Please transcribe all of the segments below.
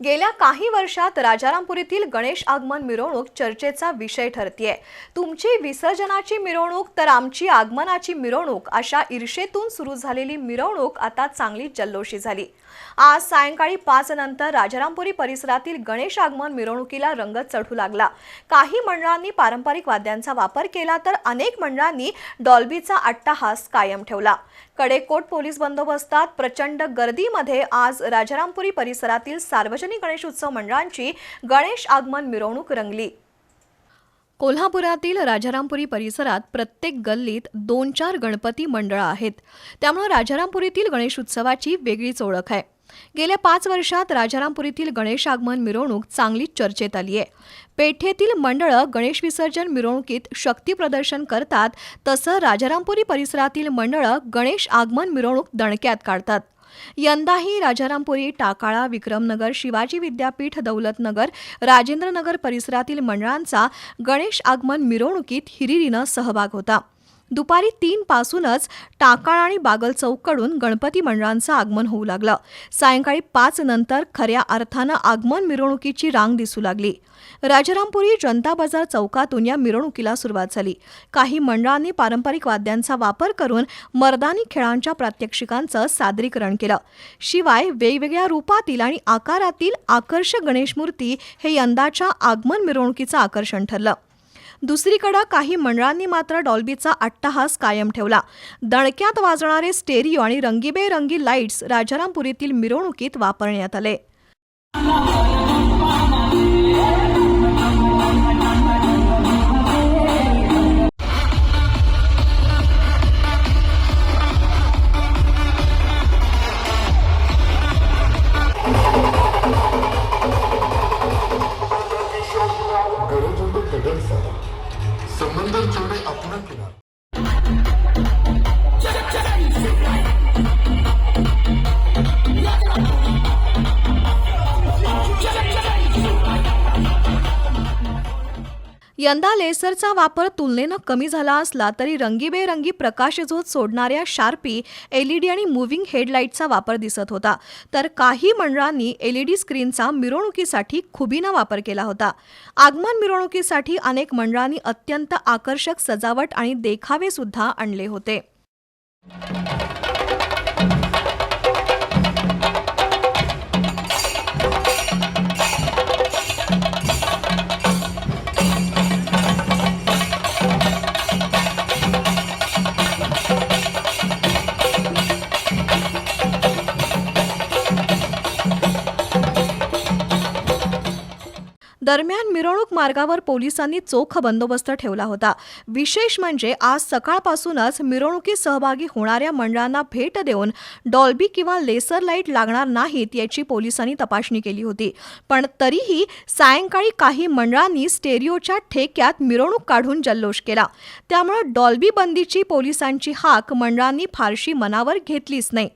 गेल्या काही वर्षात राजारामपुरीतील गणेश आगमन मिरवणूक चर्चेचा विषय ठरतीये. तुमची विसर्जनाची मिरवणूक तर आमची आगमनाची मिरवणूक अशा ईर्षेतून सुरू झालेली मिरवणूक आता चांगली जल्लोषी झाली. आज सायंकाळी पाच नंतर राजारामपुरी परिसरातील गणेश आगमन मिरवणुकीला रंग चढू लागला. काही मंडळांनी पारंपरिक वाद्यांचा वापर केला तर अनेक मंडळांनी डॉल्बीचा अट्टाहास कायम ठेवला. कडेकोट पोलीस बंदोबस्तात प्रचंड गर्दीमध्ये आज राजारामपुरी परिसरातील सार्वजनिक गणेश उत्सव मंडळांची गणेश आगमन मिरवणूक रंगली. कोल्हापुरातील राजारामपुरी परिसरात प्रत्येक गल्लीत दोन चार गणपती मंडळं आहेत. त्यामुळे राजारामपुरीतील गणेश उत्सवाची वेगळीच ओळख आहे. गेल्या पाच वर्षात राजारामपुरीतील गणेश आगमन मिरवणूक चांगलीच चर्चेत आली आहे. पेठेतील मंडळं गणेश विसर्जन मिरवणुकीत शक्ती प्रदर्शन करतात तसं राजारामपुरी परिसरातील मंडळं गणेश आगमन मिरवणूक दणक्यात काढतात. यंदाही राजारामपुरी टाकाळा विक्रमनगर शिवाजी विद्यापीठ दौलतनगर राजेंद्रनगर परिसरातील मंडळांचा गणेश आगमन मिरवणुकीत हिरिरीनं सहभाग होता. दुपारी तीन पासूनच टाकाळ आणि बागल चौककडून गणपती मंडळांचं आगमन होऊ लागलं. सायंकाळी पाच नंतर खऱ्या अर्थानं आगमन मिरवणुकीची रांग दिसू लागली. राजारामपुरी जनता बाजार चौकातून या मिरवणुकीला सुरुवात झाली. काही मंडळांनी पारंपरिक वाद्यांचा वापर करून मर्दानी खेळांच्या प्रात्यक्षिकांचं सादरीकरण केलं. शिवाय वेगवेगळ्या रूपातील आणि आकारातील आकर्षक गणेश मूर्ती हे यंदाच्या आगमन मिरवणुकीचं आकर्षण ठरलं. दुसरीकडे काही मंडळांनी मात्र डॉल्बीचा अट्टहास कायम ठेवला. दणक्यात वाजणारे स्टेरिओ आणि रंगीबेरंगी लाईट्स राजारामपुरीतील मिरवणुकीत वापरण्यात आले. संबंध जोडे आपण किनार यंदा लेसरचा वापर तुलनेनं कमी झाला असला तरी रंगीबेरंगी प्रकाशझोत सोडणाऱ्या शार्पी एलईडी आणि मुव्हिंग हेडलाईटचा वापर दिसत होता. तर काही मंडळांनी एलईडी स्क्रीनचा मिरवणुकीसाठी खुबीनं वापर केला होता. आगमन मिरवणुकीसाठी अनेक मंडळांनी अत्यंत आकर्षक सजावट आणि देखावे सुद्धा आणले होते. दरम्यान मिरवणूक मार्गावर पोलिसांनी चोख बंदोबस्त ठेवला होता. विशेष म्हणजे आज सकाळपासूनच मिरवणुकीत सहभागी होणाऱ्या मंडळांना भेट देऊन डॉल्बी किंवा लेसर लाइट लागणार नाहीत याची पोलिसांनी तपासणी केली होती. पण तरीही सायंकाळी काही मंडळांनी स्टेरिओच्या ठेक्यात मिरवणूक काढून जल्लोष केला. त्यामुळे डॉल्बी बंदीची पोलिसांची हाक मंडळांनी फारशी मनावर घेतलीच नाही.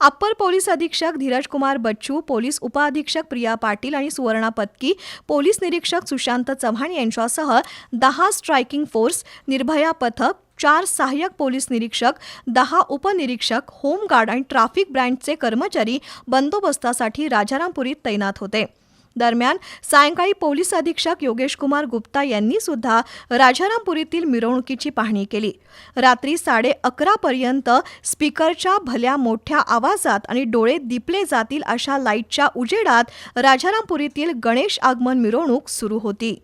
अप्पर पोलीस अधीक्षक धीरज कुमार बच्चू पोलीस उपअधीक्षक प्रिया पाटील आणि सुवर्णा पत्की पोलीस निरीक्षक सुशांत चव्हाण यांच्यासह दहा स्ट्रायकिंग फोर्स निर्भया पथक चार सहाय्यक पोलीस निरीक्षक दहा उपनिरीक्षक होमगार्ड आणि ट्रॅफिक ब्रँचचे कर्मचारी बंदोबस्तासाठी राजारामपुरीत तैनात होते. दरम्यान सायंकाळी पोलीस अधीक्षक योगेश कुमार गुप्ता यांनी सुद्धा राजारामपुरीतील मिरवणुकीची पाहणी केली. रात्री साडे अकरापर्यंत स्पीकरच्या भल्या मोठ्या आवाजात आणि डोळे दिपले जातील अशा लाईटच्या उजेडात राजारामपुरीतील गणेश आगमन मिरवणूक सुरू होती.